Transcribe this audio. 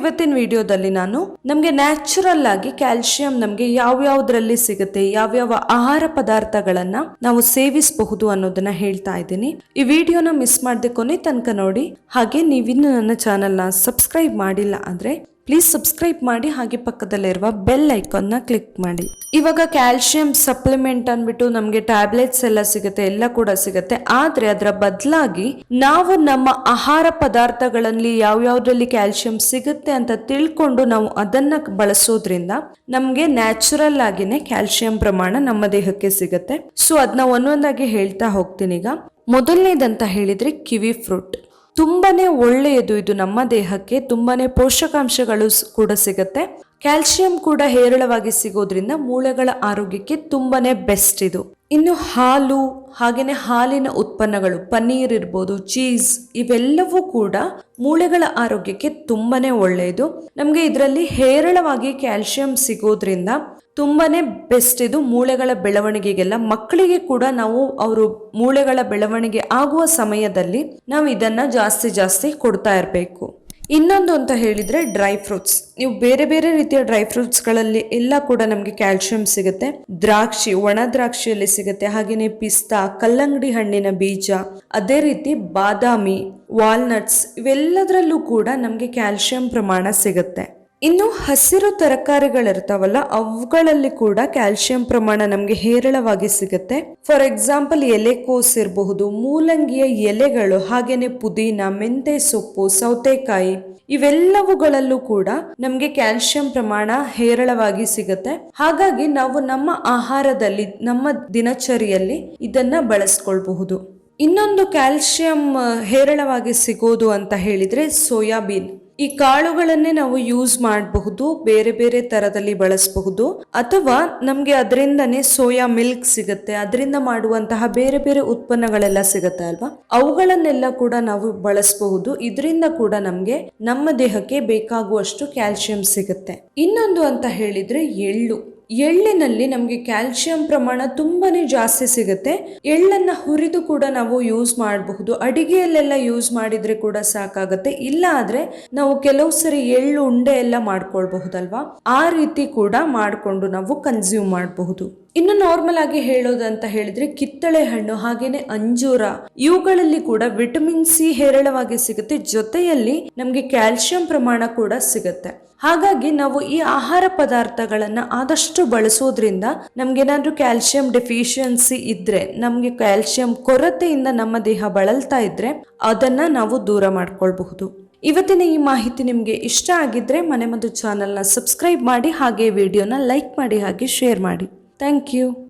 ಇವತ್ತಿನ ವಿಡಿಯೋದಲ್ಲಿ ನಾನು ನಮಗೆ ನ್ಯಾಚುರಲ್ ಆಗಿ ಕ್ಯಾಲ್ಸಿಯಂ ನಮಗೆ ಯಾವ್ಯಾವ್ದ್ರಲ್ಲಿ ಸಿಗುತ್ತೆ, ಯಾವ್ಯಾವ ಆಹಾರ ಪದಾರ್ಥಗಳನ್ನ ನಾವು ಸೇವಿಸಬಹುದು ಅನ್ನೋದನ್ನ ಹೇಳ್ತಾ ಇದ್ದೀನಿ. ಈ ವಿಡಿಯೋನ ಮಿಸ್ ಮಾಡದೆ ಕೊನೆ ತನಕ ನೋಡಿ, ಹಾಗೆ ನೀವಿನ್ನು ನನ್ನ ಚಾನೆಲ್ನ ಸಬ್ಸ್ಕ್ರೈಬ್ ಮಾಡಿಲ್ಲ ಅಂದ್ರೆ ಪ್ಲೀಸ್ ಸಬ್ಸ್ಕ್ರೈಬ್ ಮಾಡಿ ಹಾಗೆ ಪಕ್ಕದಲ್ಲಿರುವ ಬೆಲ್ ಐಕಾನ್ನ ಕ್ಲಿಕ್ ಮಾಡಿ. ಇವಾಗ ಕ್ಯಾಲ್ಶಿಯಂ ಸಪ್ಲಿಮೆಂಟ್ ಅಂದ್ಬಿಟ್ಟು ನಮಗೆ ಟ್ಯಾಬ್ಲೆಟ್ಸ್ ಎಲ್ಲ ಸಿಗುತ್ತೆ, ಎಲ್ಲ ಕೂಡ ಸಿಗುತ್ತೆ. ಆದ್ರೆ ಅದರ ಬದಲಾಗಿ ನಾವು ನಮ್ಮ ಆಹಾರ ಪದಾರ್ಥಗಳಲ್ಲಿ ಯಾವ್ಯಾವ್ದ್ರಲ್ಲಿ ಕ್ಯಾಲ್ಶಿಯಂ ಸಿಗುತ್ತೆ ಅಂತ ತಿಳ್ಕೊಂಡು ನಾವು ಅದನ್ನ ಬಳಸೋದ್ರಿಂದ ನಮಗೆ ನ್ಯಾಚುರಲ್ ಆಗಿನೇ ಕ್ಯಾಲ್ಶಿಯಂ ಪ್ರಮಾಣ ನಮ್ಮ ದೇಹಕ್ಕೆ ಸಿಗುತ್ತೆ. ಸೊ ಅದನ್ನ ಒಂದೊಂದಾಗಿ ಹೇಳ್ತಾ ಹೋಗ್ತೀನಿ ಈಗ. ಮೊದಲನೇದಂತ ಹೇಳಿದ್ರೆ ಕಿವಿ ಫ್ರೂಟ್ ತುಂಬಾನೇ ಒಳ್ಳೆಯದು ಇದು ನಮ್ಮ ದೇಹಕ್ಕೆ ತುಂಬಾ ಪೋಷಕಾಂಶಗಳು ಕೂಡ ಸಿಗುತ್ತೆ. ಕ್ಯಾಲ್ಸಿಯಂ ಕೂಡ ಹೇರಳವಾಗಿ ಸಿಗೋದ್ರಿಂದ ಮೂಳೆಗಳ ಆರೋಗ್ಯಕ್ಕೆ ತುಂಬಾನೇ ಬೆಸ್ಟ್ ಇದು. ಇನ್ನು ಹಾಲು ಹಾಗೆಯೇ ಹಾಲಿನ ಉತ್ಪನ್ನಗಳು, ಪನ್ನೀರ್ ಇರ್ಬೋದು, ಚೀಸ್, ಇವೆಲ್ಲವೂ ಕೂಡ ಮೂಳೆಗಳ ಆರೋಗ್ಯಕ್ಕೆ ತುಂಬಾನೇ ಒಳ್ಳೆಯದು. ನಮಗೆ ಇದರಲ್ಲಿ ಹೇರಳವಾಗಿ ಕ್ಯಾಲ್ಸಿಯಂ ಸಿಗೋದ್ರಿಂದ ತುಂಬಾನೇ ಬೆಸ್ಟ್ ಇದು ಮೂಳೆಗಳ ಬೆಳವಣಿಗೆಗೆಲ್ಲ. ಮಕ್ಕಳಿಗೆ ಕೂಡ ನಾವು ಅವರು ಮೂಳೆಗಳ ಬೆಳವಣಿಗೆ ಆಗುವ ಸಮಯದಲ್ಲಿ ನಾವು ಇದನ್ನ ಜಾಸ್ತಿ ಜಾಸ್ತಿ ಕೊಡ್ತಾ ಇರಬೇಕು. ಇನ್ನೊಂದು ಅಂತ ಹೇಳಿದ್ರೆ ಡ್ರೈ ಫ್ರೂಟ್ಸ್. ನೀವು ಬೇರೆ ಬೇರೆ ರೀತಿಯ ಡ್ರೈ ಫ್ರೂಟ್ಸ್ಗಳಲ್ಲಿ ಎಲ್ಲ ಕೂಡ ನಮಗೆ ಕ್ಯಾಲ್ಸಿಯಂ ಸಿಗುತ್ತೆ. ದ್ರಾಕ್ಷಿ, ಒಣ ದ್ರಾಕ್ಷಿಯಲ್ಲಿ ಸಿಗುತ್ತೆ. ಹಾಗೆಯೇ ಪಿಸ್ತಾ, ಕಲ್ಲಂಗಡಿ ಹಣ್ಣಿನ ಬೀಜ, ಅದೇ ರೀತಿ ಬಾದಾಮಿ, ವಾಲ್ನಟ್ಸ್ ಇವೆಲ್ಲದರಲ್ಲೂ ಕೂಡ ನಮಗೆ ಕ್ಯಾಲ್ಸಿಯಂ ಪ್ರಮಾಣ ಸಿಗುತ್ತೆ. ಇನ್ನು ಹಸಿರು ತರಕಾರಿಗಳಿರ್ತಾವಲ್ಲ, ಅವುಗಳಲ್ಲಿ ಕೂಡ ಕ್ಯಾಲ್ಸಿಯಂ ಪ್ರಮಾಣ ನಮಗೆ ಹೇರಳವಾಗಿ ಸಿಗುತ್ತೆ. ಫಾರ್ ಎಕ್ಸಾಂಪಲ್ ಎಲೆಕೋಸ್ ಇರಬಹುದು ಮೂಲಂಗಿಯ ಎಲೆಗಳು ಹಾಗೇನೆ ಪುದೀನ, ಮೆಂತೆ ಸೊಪ್ಪು, ಸೌತೆಕಾಯಿ, ಇವೆಲ್ಲವುಗಳಲ್ಲೂ ಕೂಡ ನಮಗೆ ಕ್ಯಾಲ್ಸಿಯಂ ಪ್ರಮಾಣ ಹೇರಳವಾಗಿ ಸಿಗುತ್ತೆ. ಹಾಗಾಗಿ ನಾವು ನಮ್ಮ ಆಹಾರದಲ್ಲಿ, ನಮ್ಮ ದಿನಚರಿಯಲ್ಲಿ ಇದನ್ನ ಬಳಸ್ಕೊಳ್ಬಹುದು. ಇನ್ನೊಂದು ಕ್ಯಾಲ್ಸಿಯಂ ಹೇರಳವಾಗಿ ಸಿಗೋದು ಅಂತ ಹೇಳಿದ್ರೆ ಸೋಯಾಬೀನ್. ಈ ಕಾಳುಗಳನ್ನೇ ನಾವು ಯೂಸ್ ಮಾಡಬಹುದು, ಬೇರೆ ಬೇರೆ ತರದಲ್ಲಿ ಬಳಸಬಹುದು, ಅಥವಾ ನಮಗೆ ಅದರಿಂದನೇ ಸೋಯಾ ಮಿಲ್ಕ್ ಸಿಗುತ್ತೆ, ಅದರಿಂದ ಮಾಡುವಂತಹ ಬೇರೆ ಬೇರೆ ಉತ್ಪನ್ನಗಳೆಲ್ಲ ಸಿಗುತ್ತೆ ಅಲ್ವಾ? ಅವುಗಳನ್ನೆಲ್ಲ ಕೂಡ ನಾವು ಬಳಸಬಹುದು, ಇದರಿಂದ ಕೂಡ ನಮಗೆ ನಮ್ಮ ದೇಹಕ್ಕೆ ಬೇಕಾಗುವಷ್ಟು ಕ್ಯಾಲ್ಸಿಯಂ ಸಿಗುತ್ತೆ. ಇನ್ನೊಂದು ಅಂತ ಹೇಳಿದ್ರೆ ಎಳ್ಳು. ಎಳ್ಳಿನಲ್ಲಿ ನಮಗೆ ಕ್ಯಾಲ್ಸಿಯಂ ಪ್ರಮಾಣ ತುಂಬಾನೇ ಜಾಸ್ತಿ ಸಿಗುತ್ತೆ. ಎಳ್ಳನ್ನು ಹುರಿದು ಕೂಡ ನಾವು ಯೂಸ್ ಮಾಡಬಹುದು. ಅಡಿಗೆಯಲ್ಲೆಲ್ಲ ಯೂಸ್ ಮಾಡಿದರೆ ಕೂಡ ಸಾಕಾಗುತ್ತೆ. ಇಲ್ಲ ಆದರೆ ನಾವು ಕೆಲವು ಸರಿ ಎಳ್ಳು ಉಂಡೆ ಎಲ್ಲ ಮಾಡ್ಕೊಳ್ಬಹುದಲ್ವಾ? ಆ ರೀತಿ ಕೂಡ ಮಾಡಿಕೊಂಡು ನಾವು ಕನ್ಸ್ಯೂಮ್ ಮಾಡಬಹುದು. ಇನ್ನು ನಾರ್ಮಲ್ ಆಗಿ ಹೇಳೋದಂತ ಹೇಳಿದ್ರೆ ಕಿತ್ತಳೆ ಹಣ್ಣು ಹಾಗೇನೆ ಅಂಜೂರ, ಇವುಗಳಲ್ಲಿ ಕೂಡ ವಿಟಮಿನ್ ಸಿ ಹೇರಳವಾಗಿ ಸಿಗುತ್ತೆ. ಜೊತೆಯಲ್ಲಿ ನಮಗೆ ಕ್ಯಾಲ್ಸಿಯಂ ಪ್ರಮಾಣ ಕೂಡ ಸಿಗುತ್ತೆ. ಹಾಗಾಗಿ ನಾವು ಈ ಆಹಾರ ಪದಾರ್ಥಗಳನ್ನ ಆದಷ್ಟು ಬಳಸೋದ್ರಿಂದ ನಮ್ಗೇನಾದ್ರೂ ಕ್ಯಾಲ್ಸಿಯಂ ಡೆಫಿಷಿಯನ್ಸಿ ಇದ್ರೆ, ನಮಗೆ ಕ್ಯಾಲ್ಸಿಯಂ ಕೊರತೆಯಿಂದ ನಮ್ಮ ದೇಹ ಬಳಲ್ತಾ ಇದ್ರೆ ಅದನ್ನ ನಾವು ದೂರ ಮಾಡ್ಕೊಳ್ಬಹುದು. ಇವತ್ತಿನ ಈ ಮಾಹಿತಿ ನಿಮಗೆ ಇಷ್ಟ ಆಗಿದ್ರೆ ಮನೆ ಮದ್ದು ಚಾನಲ್ನ ಸಬ್ಸ್ಕ್ರೈಬ್ ಮಾಡಿ, ಹಾಗೆ ವಿಡಿಯೋನ ಲೈಕ್ ಮಾಡಿ, ಹಾಗೆ ಶೇರ್ ಮಾಡಿ. Thank you.